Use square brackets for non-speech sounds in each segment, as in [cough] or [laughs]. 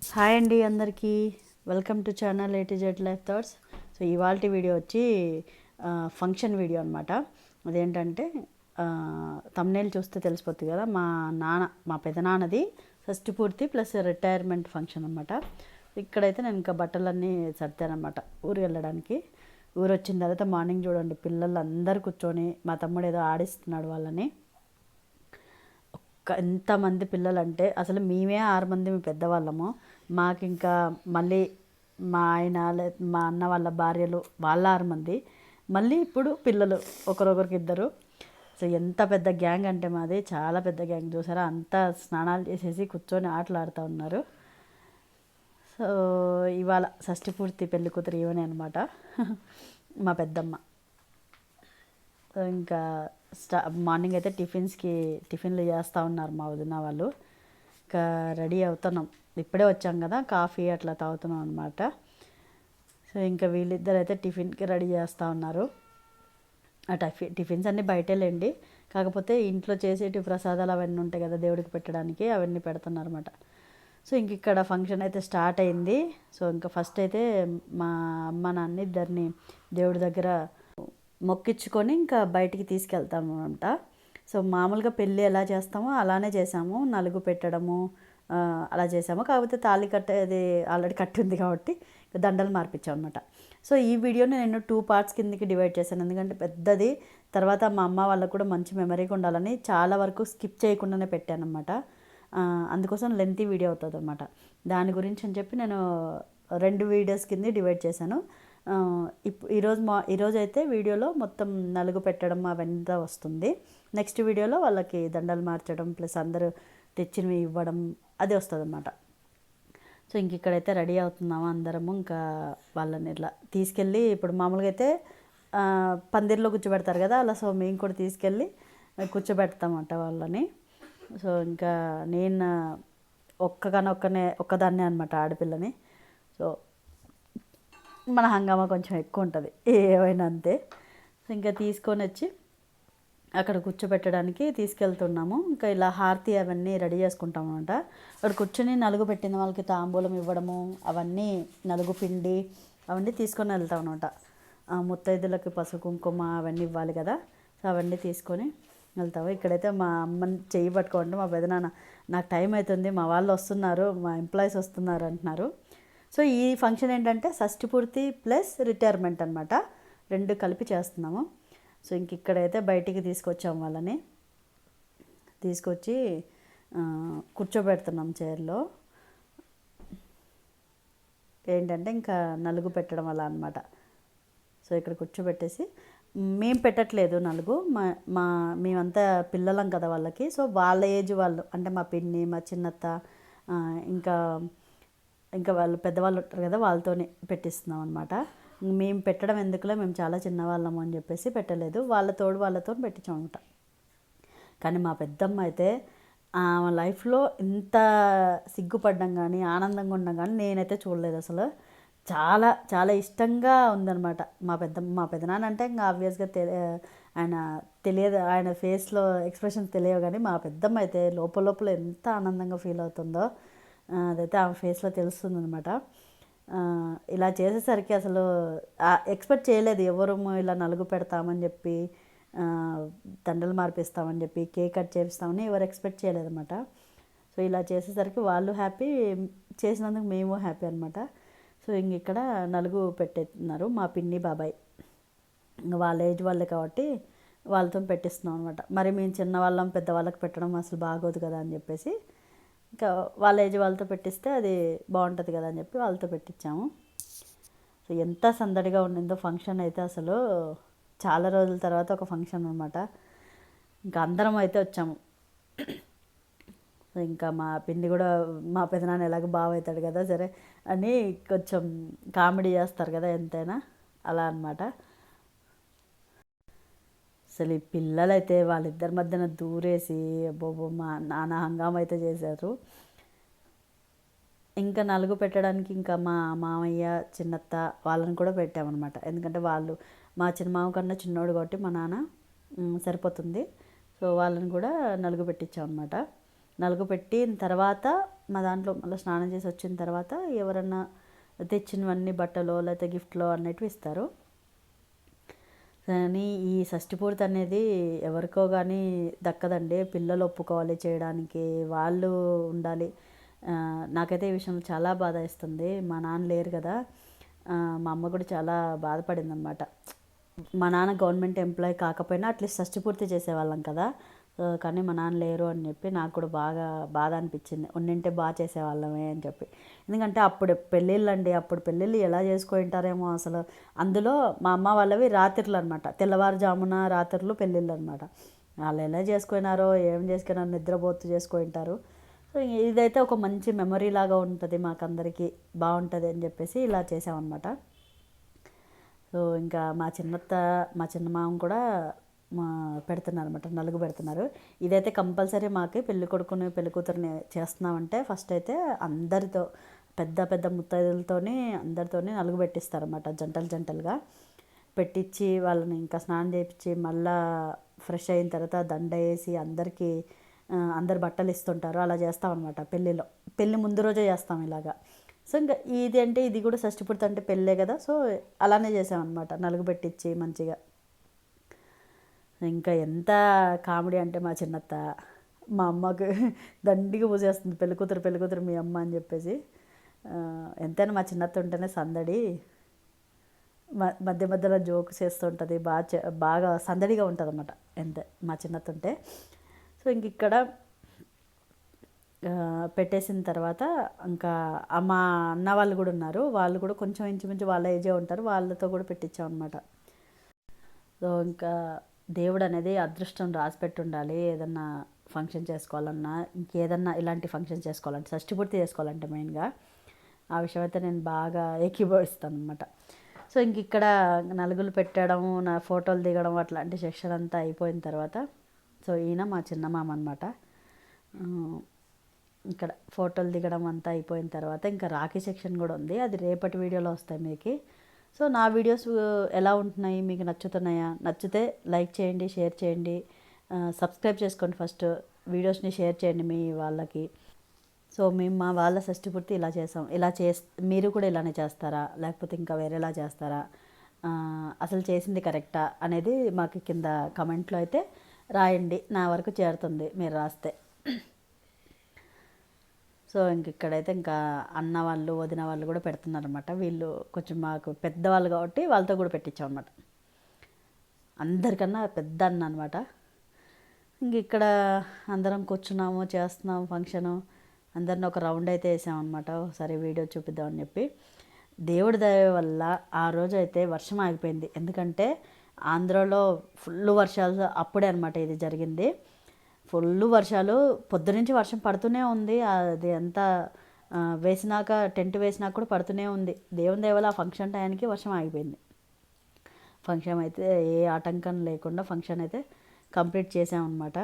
Hi అండి అందరికీ. Welcome to channel A to Z life thoughts so ఇవాళ video వచ్చి ఫంక్షన్ వీడియో అనమాట అదేంటంటే తమ్నేల్ చూస్తే తెలిసిపోతుంది కదా మా నాన్న మా పెదనాన్నది ఫస్ట్ పూర్తి ప్లస్ రిటైర్మెంట్ ఫంక్షన్ అనమాట ఇక్కడైతే నేను ఇంకా బట్టలన్నీ సర్దానమాట ఊరు వెళ్ళడానికి ఊరు వచ్చిన తర్వాత మార్నింగ్ చూడండి పిల్లలు అందరు కూర్చొని మా తమ్ముడు ఏదో ఆడిస్తున్నాడు వాళ్ళని. ఒక్క ఎంతమంది పిల్లలంటే అసలు మేమే ఆరు మంది మీ పెద్దవాళ్ళము. మాకు ఇంకా మళ్ళీ మా ఆయన మా అన్న వాళ్ళ భార్యలు వాళ్ళ ఆరు మంది మళ్ళీ ఇప్పుడు పిల్లలు ఒకరొకరికి ఇద్దరు సో ఎంత పెద్ద గ్యాంగ్ అంటే మాది చాలా పెద్ద గ్యాంగ్. చూసారా? అంతా స్నానాలు చేసేసి కూర్చొని ఆటలాడుతూ ఉన్నారు. సో ఇవాళ షష్ఠి పూర్తి పెళ్ళి కూతురు ఈవెనే అనమాట [laughs] మా పెద్దమ్మ. ఇంకా స్టా మార్నింగ్ అయితే టిఫిన్స్కి టిఫిన్లు చేస్తూ ఉన్నారు మా వదిన వాళ్ళు. ఇంకా రెడీ అవుతున్నాం. ఇప్పుడే వచ్చాం కదా కాఫీ అట్లా తాగుతున్నాం అనమాట సో ఇంకా వీళ్ళిద్దరు అయితే టిఫిన్కి రెడీ చేస్తూ ఉన్నారు. ఆ టఫి టిఫిన్స్ అన్నీ బయటేలేండి కాకపోతే ఇంట్లో చేసేటి ప్రసాదాలు అవన్నీ ఉంటాయి కదా దేవుడికి పెట్టడానికి అవన్నీ పెడుతున్నారన్నమాట. సో ఇంక ఇక్కడ ఫంక్షన్ అయితే స్టార్ట్ అయింది. సో ఇంకా ఫస్ట్ అయితే మా అమ్మ నాన్న ఇద్దరిని దేవుడి దగ్గర మొక్కించుకొని ఇంకా బయటికి తీసుకెళ్తాము అంట సో మామూలుగా పెళ్ళి ఎలా చేస్తామో అలానే చేసాము నలుగు పెట్టడము అలా చేసాము కాకపోతే తాళి కట్టేది ఆల్రెడీ కట్టి ఉంది కాబట్టి దండలు మార్పించాం అనమాట సో ఈ వీడియోని నేను టూ పార్ట్స్ కిందకి డివైడ్ చేశాను. ఎందుకంటే పెద్దది తర్వాత మా అమ్మ వాళ్ళకు కూడా మంచి మెమరీగా ఉండాలని చాలా వరకు స్కిప్ చేయకుండానే పెట్టాను అనమాట అందుకోసం లెంతీ వీడియో అవుతుంది అనమాట దాని గురించి అని చెప్పి నేను రెండు వీడియోస్ కింద డివైడ్ చేశాను. ఇప్ ఈరోజు మా ఈరోజు అయితే వీడియోలో మొత్తం నలుగు పెట్టడం అవంతా వస్తుంది. నెక్స్ట్ వీడియోలో వాళ్ళకి దండలు మార్చడం ప్లస్ అందరూ తెచ్చినవి ఇవ్వడం అది వస్తుంది అనమాట సో ఇంక ఇక్కడైతే రెడీ అవుతున్నాము అందరము. ఇంకా వాళ్ళని ఇట్లా తీసుకెళ్ళి ఇప్పుడు మామూలుగా అయితే పందిరిలో కూర్చోబెడతారు కదా అలా సో మేము కూడా తీసుకెళ్ళి కూర్చోబెడతామంట వాళ్ళని. సో ఇంకా నేను ఒక్కగానొక్కనే ఒక్కదాన్నే అనమాట ఆడపిల్లని. సో మన హంగామా కొంచెం ఎక్కువ ఉంటుంది ఏవైనా అంతే. సో ఇంకా తీసుకొని వచ్చి అక్కడ కూర్చోబెట్టడానికి తీసుకెళ్తున్నాము. ఇంకా ఇలా హారతి అవన్నీ రెడీ చేసుకుంటాం అనమాట అక్కడ కూర్చొని నలుగు పెట్టిన వాళ్ళకి తాంబూలం ఇవ్వడము అవన్నీ నలుగు పిండి అవన్నీ తీసుకొని వెళ్తాం అనమాట ముత్తైదులకి పసుపు కుంకుమ అవన్నీ ఇవ్వాలి కదా. సో అవన్నీ తీసుకొని వెళ్తాము. ఇక్కడైతే మా అమ్మని చెయ్యి పట్టుకోండి మా పెదనాన్న నాకు టైం అవుతుంది మా వాళ్ళు వస్తున్నారు మా ఎంప్లాయీస్ వస్తున్నారు అంటున్నారు. సో ఈ ఫంక్షన్ ఏంటంటే షష్టి పూర్తి ప్లస్ రిటైర్మెంట్ అనమాట రెండు కలిపి చేస్తున్నాము. సో ఇంక ఇక్కడైతే బయటికి తీసుకొచ్చాం వాళ్ళని. తీసుకొచ్చి కూర్చోబెడుతున్నాం చైర్లో. ఏంటంటే ఇంకా నలుగు పెట్టడం అలా అనమాట సో ఇక్కడ కూర్చోబెట్టేసి మేము పెట్టట్లేదు నలుగు. మా మా మేమంతా పిల్లలం కదా వాళ్ళకి. సో వాళ్ళ ఏజ్ వాళ్ళు అంటే మా పిన్ని మా చిన్నత్త ఇంకా ఇంకా వాళ్ళు పెద్దవాళ్ళు ఉంటారు కదా వాళ్ళతోనే పెట్టిస్తున్నాం అనమాట మేము పెట్టడం ఎందుకులే మేము చాలా చిన్నవాళ్ళము అని చెప్పేసి పెట్టలేదు. వాళ్ళ తోడు వాళ్ళతో పెట్టించాం అనమాట కానీ మా పెద్దమ్మ అయితే ఆమె లైఫ్లో ఇంత సిగ్గుపడ్డం కానీ ఆనందంగా ఉండడం కానీ నేనైతే చూడలేదు అసలు. చాలా చాలా ఇష్టంగా ఉందనమాట మా పెద్ద మా పెద్దనాన్న అంటే ఇంకా ఆబ్వియస్గా తెలి ఆయన తెలియదు ఆయన ఫేస్లో ఎక్స్ప్రెషన్స్ తెలియవు కానీ మా పెద్దమ్మ అయితే లోపల లోపల ఎంత ఆనందంగా ఫీల్ అవుతుందో అదైతే ఆమె ఫేస్లో తెలుస్తుంది అనమాట ఇలా చేసేసరికి అసలు ఎక్స్పెక్ట్ చేయలేదు. ఎవరు ఇలా నలుగు పెడతామని చెప్పి దండలు మార్పిస్తామని చెప్పి కేక్ కట్ చేపిస్తామని ఎవరు ఎక్స్పెక్ట్ చేయలేదన్నమాట. సో ఇలా చేసేసరికి వాళ్ళు హ్యాపీ చేసినందుకు మేము హ్యాపీ అనమాట సో ఇంక ఇక్కడ నలుగు పెట్టేస్తున్నారు మా పిన్ని బాబాయ్. ఇంకా వాళ్ళ ఏజ్ వాళ్ళే కాబట్టి వాళ్ళతో పెట్టిస్తున్నాం అనమాట మరి మేము చిన్నవాళ్ళం పెద్దవాళ్ళకి పెట్టడం అసలు బాగోదు కదా అని చెప్పేసి ఇంకా వాళ్ళ ఏజ్ వాళ్ళతో పెట్టిస్తే అది బాగుంటుంది కదా అని చెప్పి వాళ్ళతో పెట్టించాము. సో ఎంత సందడిగా ఉండిందో ఫంక్షన్ అయితే అసలు చాలా రోజుల తర్వాత ఒక ఫంక్షన్ అనమాట ఇంకా అందరం అయితే వచ్చాము. ఇంకా మా పిండి కూడా మా పెదనాన్న ఎలాగో బాగా అవుతాడు కదా సరే అని కొంచెం కామెడీ చేస్తారు కదా ఎంతైనా అలా అనమాట అసలు ఈ పిల్లలైతే వాళ్ళిద్దరి మధ్యన దూరేసి అబ్బోబో మా నాన్న హంగామ అయితే చేశారు. ఇంకా నలుగు పెట్టడానికి ఇంకా మా మామయ్య చిన్నత్త వాళ్ళని కూడా పెట్టామన్నమాట. ఎందుకంటే వాళ్ళు మా చిన్న మామ కన్నా చిన్నోడు కాబట్టి మా నాన్న సరిపోతుంది. సో వాళ్ళని కూడా నలుగు పెట్టించామన్నమాట. నలుగు పెట్టిన తర్వాత మా దాంట్లో మళ్ళీ స్నానం చేసి వచ్చిన తర్వాత ఎవరన్నా తెచ్చినవన్నీ బట్టలో లేకపోతే గిఫ్ట్లో అన్నట్టు ఇస్తారు. కానీ ఈ షష్ఠి పూర్తి అనేది ఎవరికో కానీ దక్కదండి. పిల్లలు ఒప్పుకోవాలి చేయడానికి. వాళ్ళు ఉండాలి. నాకైతే ఈ విషయంలో చాలా బాధ ఇస్తుంది మా నాన్న లేరు కదా. మా అమ్మ కూడా చాలా బాధపడింది అనమాట మా నాన్న గవర్నమెంట్ ఎంప్లాయ్ కాకపోయినా అట్లీస్ట్ షష్టిపూర్తి చేసేవాళ్ళం కదా. కానీ మా నాన్న లేరు అని చెప్పి నాకు కూడా బాగా బాధ అనిపించింది. ఉండింటే బాగా చేసేవాళ్ళమే అని చెప్పి. ఎందుకంటే అప్పుడు పెళ్ళిళ్ళు అండి అప్పుడు పెళ్ళిళ్ళు ఎలా చేసుకుంటారేమో అసలు. అందులో మా అమ్మ వాళ్ళవి రాత్రులు అనమాట తెల్లవారుజామున రాత్రులు పెళ్ళిళ్ళు అనమాట వాళ్ళు ఎలా చేసుకున్నారో ఏం చేసుకున్నారో నిద్రపోతు చేసుకుంటారు. సో ఇదైతే ఒక మంచి మెమరీ లాగా ఉంటుంది మాకందరికీ. బాగుంటుంది అని చెప్పేసి ఇలా చేసామన్నమాట సో ఇంకా మా చిన్నత్త మా చిన్న మామ కూడా మా పెడుతున్నారు అనమాట నలుగు పెడుతున్నారు. ఇదైతే కంపల్సరీ మాకు పెళ్ళి కొడుకుని పెళ్ళి కూతురుని చేస్తున్నామంటే ఫస్ట్ అయితే అందరితో పెద్ద పెద్ద ముత్తైదులతోని అందరితోని నలుగు పెట్టిస్తారనమాట జంటలు జంటలుగా. పెట్టించి వాళ్ళని ఇంకా స్నానం చేయించి మళ్ళా ఫ్రెష్ అయిన తర్వాత దండ వేసి అందరికీ అందరు బట్టలు ఇస్తుంటారు. అలా చేస్తామన్నమాట పెళ్ళిలో పెళ్ళి ముందు రోజే చేస్తాం ఇలాగా. సో ఇంకా ఇది అంటే ఇది కూడా షష్టిపూర్తి అంటే పెళ్ళే కదా. సో అలానే చేసామన్నమాట నలుగు పెట్టించి మంచిగా. ఇంకా ఎంత కామెడీ అంటే మా చిన్నత్త మా అమ్మకు దండిగా పూజేస్తుంది పెళ్ళి కూతురు పెళ్ళి కూతురు మీ అమ్మ అని చెప్పేసి. ఎంతైనా మా చిన్నత్త ఉంటేనే సందడి మధ్య మధ్యలో జోక్స్ చేస్తుంటుంది బాగా చే- బాగా సందడిగా ఉంటుంది అనమాట ఎంత మా చిన్నత్త ఉంటే. సో ఇంక ఇక్కడ పెట్టేసిన తర్వాత ఇంకా మా అన్న వాళ్ళు కూడా ఉన్నారు వాళ్ళు కూడా కొంచెం ఇంచుమించు వాళ్ళ ఏజే ఉంటారు వాళ్ళతో కూడా పెట్టించాం అనమాట సో ఇంకా దేవుడు అనేది అదృష్టం రాసిపెట్టుండాలి ఏదన్నా ఫంక్షన్ చేసుకోవాలన్నా ఇంకేదన్నా ఇలాంటి ఫంక్షన్ చేసుకోవాలంటే షష్టి పూర్తి చేసుకోవాలంటే మెయిన్గా ఆ విషయం అయితే నేను బాగా ఏకీభవిస్తాను అనమాట సో ఇంక ఇక్కడ నలుగులు పెట్టడం నా ఫోటోలు దిగడం అట్లాంటి సెక్షన్ అంతా అయిపోయిన తర్వాత సో ఈయన మా చిన్న మామ అనమాట ఇక్కడ ఫోటోలు దిగడం అంతా అయిపోయిన తర్వాత ఇంకా రాఖీ సెక్షన్ కూడా ఉంది. అది రేపటి వీడియోలో వస్తాయి మీకు. సో నా వీడియోస్ ఎలా ఉంటున్నాయి? మీకు నచ్చుతున్నాయా? నచ్చితే లైక్ చేయండి షేర్ చేయండి. సబ్స్క్రైబ్ చేసుకోండి ఫస్ట్. వీడియోస్ని షేర్ చేయండి మీ వాళ్ళకి. సో మేము మా వాళ్ళ షష్టి పూర్తి ఇలా చేసాం. ఇలా చే మీరు కూడా ఇలానే చేస్తారా? లేకపోతే ఇంకా వేరేలా చేస్తారా? అసలు చేసింది కరెక్టా? అనేది మాకు కింద కమెంట్లో అయితే రాయండి. నా వరకు చేరుతుంది మీరు రాస్తే. సో ఇంక ఇక్కడైతే ఇంకా అన్న వాళ్ళు వదిన వాళ్ళు కూడా పెడుతున్నారనమాట వీళ్ళు కొంచెం మాకు పెద్దవాళ్ళు కాబట్టి వాళ్ళతో కూడా పెట్టించాం అనమాట అందరికన్నా పెద్ద అన్న అనమాట ఇంక ఇక్కడ అందరం కూర్చున్నాము చేస్తున్నాము ఫంక్షను. అందరిని ఒక రౌండ్ అయితే వేసామన్నమాట. ఒకసారి వీడియో చూపిద్దామని చెప్పి. దేవుడి దయ వల్ల ఆ రోజు అయితే వర్షం ఆగిపోయింది. ఎందుకంటే ఆంధ్రలో ఫుల్ వర్షాలు అప్పుడే అనమాట ఇది జరిగింది. ఫుల్ వర్షాలు పొద్దునుంచి వర్షం పడుతూనే ఉంది. అది అంతా వేసినాక టెంట్ వేసినాక కూడా పడుతూనే ఉంది. దేవుని దేవల ఆ ఫంక్షన్ టైంకి వర్షం ఆగిపోయింది. ఫంక్షన్ అయితే ఏ ఆటంకం లేకుండా ఫంక్షన్ అయితే కంప్లీట్ చేసామన్నమాట.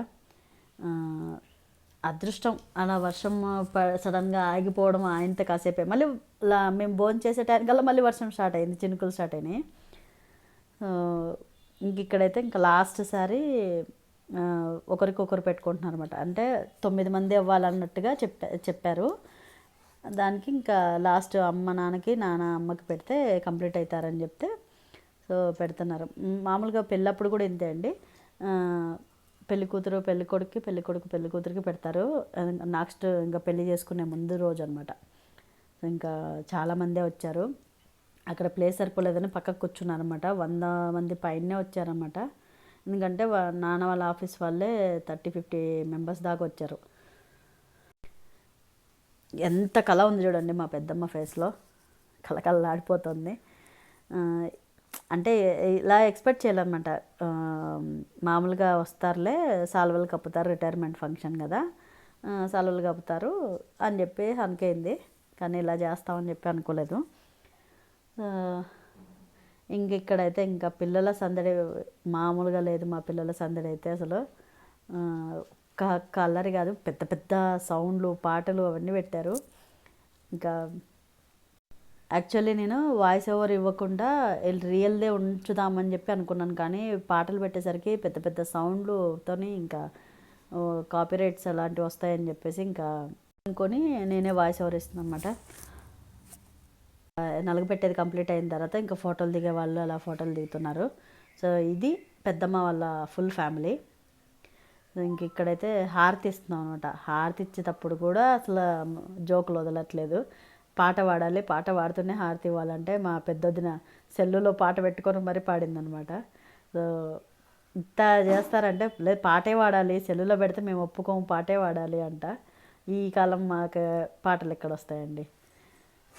అదృష్టం. అలా వర్షం ప సడన్గా ఆగిపోవడం ఆయనతో కాసేపే. మళ్ళీ లా మేము భోజనం చేసే టైంకల్లా మళ్ళీ వర్షం స్టార్ట్ అయింది చినుకులు స్టార్ట్ అయినాయి. ఇంక ఇక్కడైతే ఇంకా లాస్ట్ సారి ఒకరికొకరు పెట్టుకుంటున్నారు అనమాట అంటే తొమ్మిది మంది అవ్వాలన్నట్టుగా చెప్పా చెప్పారు. దానికి ఇంకా లాస్ట్ అమ్మ నాన్నకి నాన్న అమ్మకి పెడితే కంప్లీట్ అవుతారని చెప్తే సో పెడుతున్నారు. మామూలుగా పెళ్ళప్పుడు కూడా ఇంతే అండి. ఆ, పెళ్ళి కూతురు పెళ్ళి కొడుకు పెళ్ళి కొడుకు పెళ్ళి కూతురికి పెడతారు. నెక్స్ట్ ఇంకా పెళ్ళి చేసుకునే ముందు రోజు అనమాట ఇంకా చాలామందే వచ్చారు. అక్కడ ప్లేస్ సరిపోలేదని పక్కకు కూర్చున్నారు అనమాట వంద మంది పైనే వచ్చారనమాట ఎందుకంటే నాన్న వాళ్ళ ఆఫీస్ వాళ్ళే థర్టీ ఫిఫ్టీ మెంబర్స్ దాకా వచ్చారు. ఎంత కళ ఉంది చూడండి మా పెద్దమ్మ ఫేస్లో. కలకలలాడిపోతుంది అంటే ఇలా ఎక్స్పెక్ట్ చేయాలన్నమాట. మామూలుగా వస్తారులే సాల్వలు కప్పుతారు రిటైర్మెంట్ ఫంక్షన్ కదా. సాల్వలు కప్పుతారు అని చెప్పి అనుకైంది కానీ ఇలా చేస్తామని చెప్పి అనుకోలేదు. ఇంక ఇక్కడైతే ఇంకా పిల్లల సందడి మామూలుగా లేదు. మా పిల్లల సందడి అయితే అసలు క కలర్ కాదు పెద్ద పెద్ద సౌండ్లు పాటలు అవన్నీ పెట్టారు. ఇంకా యాక్చువల్లీ నేను వాయిస్ ఓవర్ ఇవ్వకుండా రియల్దే ఉంచుదామని చెప్పి అనుకున్నాను. కానీ పాటలు పెట్టేసరికి పెద్ద పెద్ద సౌండ్లుతోని ఇంకా కాపీరైట్స్ అలాంటివి వస్తాయని చెప్పేసి ఇంకా అనుకొని నేనే వాయిస్ ఓవర్ ఇస్తున్నాను అనమాట నలగపెట్టేది కంప్లీట్ అయిన తర్వాత ఇంకా ఫోటోలు దిగే వాళ్ళు అలా ఫోటోలు దిగుతున్నారు. సో ఇది పెద్దమ్మ వాళ్ళ ఫుల్ ఫ్యామిలీ. ఇంక ఇక్కడైతే హారతి ఇస్తున్నాం అనమాట హారతి ఇచ్చేటప్పుడు కూడా అసలు జోకులు వదలట్లేదు. పాట పాడాలి పాట పాడుతూనే హారతి ఇవ్వాలంటే మా పెద్దొద్దిన సెల్లులో పాట పెట్టుకొని మరీ పాడిందనమాట సో ఇంత చేస్తారంటే లేదు పాటే పాడాలి సెల్లులో పెడితే మేము ఒప్పుకోము పాటే పాడాలి అంట. ఈ కాలం మాకు పాటలు ఎక్కడ వస్తాయండి?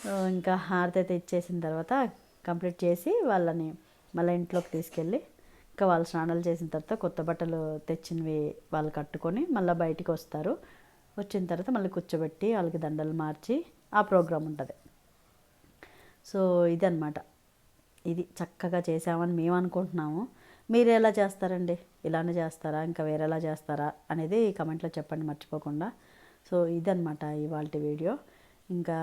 ఇంకా హారతి అయితే ఇచ్చేసిన తర్వాత కంప్లీట్ చేసి వాళ్ళని మళ్ళీ ఇంట్లోకి తీసుకెళ్ళి ఇంకా వాళ్ళు స్నానాలు చేసిన తర్వాత కొత్త బట్టలు తెచ్చినవి వాళ్ళు కట్టుకొని మళ్ళీ బయటికి వస్తారు. వచ్చిన తర్వాత మళ్ళీ కూర్చోబెట్టి వాళ్ళకి దండలు మార్చి ఆ ప్రోగ్రాం ఉంటుంది. సో ఇదన్నమాట. ఇది చక్కగా చేసామని మేము అనుకుంటున్నాము. మీరు ఎలా చేస్తారండి? ఇలానే చేస్తారా? ఇంకా వేరేలా చేస్తారా? అనేది కమెంట్లో చెప్పండి మర్చిపోకుండా. సో ఇదనమాట ఇవాళ వీడియో. ఇంకా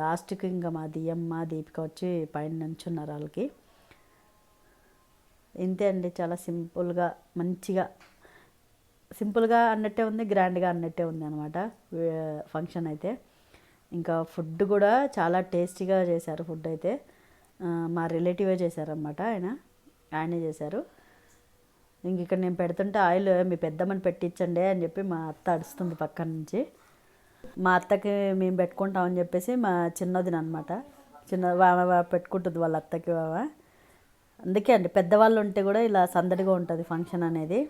లాస్ట్కి ఇంకా మా దియమ్మ దీపిక వచ్చి పైన నుంచున్నారు వాళ్ళకి. ఇంతే అండి చాలా సింపుల్గా మంచిగా. సింపుల్గా అన్నట్టే ఉంది గ్రాండ్గా అన్నట్టే ఉంది అనమాట ఫంక్షన్ అయితే. ఇంకా ఫుడ్ కూడా చాలా టేస్టీగా చేశారు ఫుడ్ అయితే. మా రిలేటివే చేశారనమాట ఆయన ఆయనే చేశారు. ఇంక ఇక్కడ నేను పెడుతుంటే ఆయిల్ మీ పెద్దమ్మని పెట్టించండి అని చెప్పి మా అత్త అడుస్తుంది పక్కన నుంచి. మా అత్తకి మేము పెట్టుకుంటామని చెప్పేసి మా చిన్నదిన అనమాట చిన్న పెట్టుకుంటుంది వాళ్ళ అత్తకి బావ అందుకే అండి పెద్దవాళ్ళు ఉంటే కూడా ఇలా సందడిగా ఉంటుంది ఫంక్షన్ అనేది.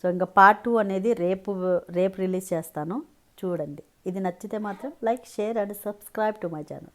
సో ఇంకా పార్ట్ టూ అనేది రేపు రేపు రిలీజ్ చేస్తాను. చూడండి. ఇది నచ్చితే మాత్రం like share and subscribe to my channel.